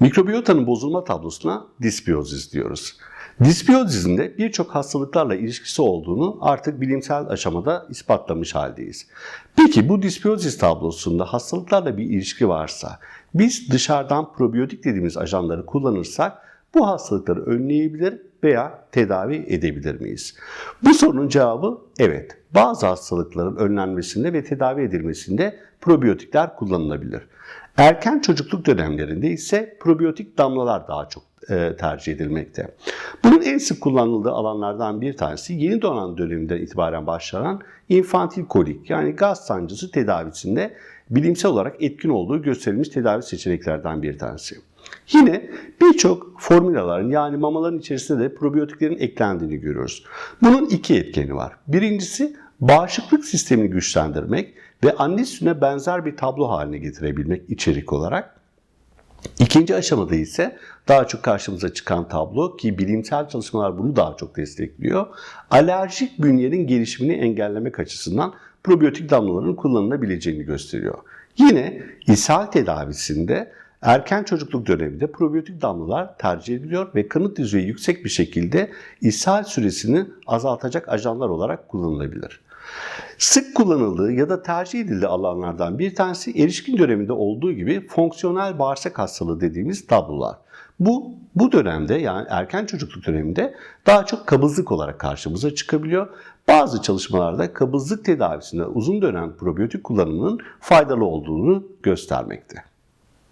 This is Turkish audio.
Mikrobiyotanın bozulma tablosuna disbiyozis diyoruz. Disbiyozizin de birçok hastalıklarla ilişkisi olduğunu artık bilimsel aşamada ispatlamış haldeyiz. Peki bu disbiyozis tablosunda hastalıklarla bir ilişki varsa biz dışarıdan probiyotik dediğimiz ajanları kullanırsak bu hastalıkları önleyebilir veya tedavi edebilir miyiz? Bu sorunun cevabı evet. Bazı hastalıkların önlenmesinde ve tedavi edilmesinde probiyotikler kullanılabilir. Erken çocukluk dönemlerinde ise probiyotik damlalar daha çok e, tercih edilmekte. Bunun en sık kullanıldığı alanlardan bir tanesi yeni doğan döneminden itibaren başlayan infantil kolik yani gaz sancısı tedavisinde bilimsel olarak etkin olduğu gösterilmiş tedavi seçeneklerden bir tanesi. Yine birçok formülaların yani mamaların içerisinde de probiyotiklerin eklendiğini görüyoruz. Bunun iki etkeni var. Birincisi bağışıklık sistemini güçlendirmek ve anne sütüne benzer bir tablo haline getirebilmek içerik olarak. İkinci aşamada ise daha çok karşımıza çıkan tablo ki bilimsel çalışmalar bunu daha çok destekliyor. Alerjik bünyenin gelişimini engellemek açısından probiyotik damlaların kullanılabileceğini gösteriyor. Yine ishal tedavisinde erken çocukluk döneminde probiyotik damlalar tercih ediliyor ve kanıt düzeyi yüksek bir şekilde ishal süresini azaltacak ajanlar olarak kullanılabilir. Sık kullanıldığı ya da tercih edildiği alanlardan bir tanesi erişkin döneminde olduğu gibi fonksiyonel bağırsak hastalığı dediğimiz tablolar. Bu bu dönemde yani erken çocukluk döneminde daha çok kabızlık olarak karşımıza çıkabiliyor. Bazı çalışmalarda kabızlık tedavisinde uzun dönem probiyotik kullanımının faydalı olduğunu göstermekte.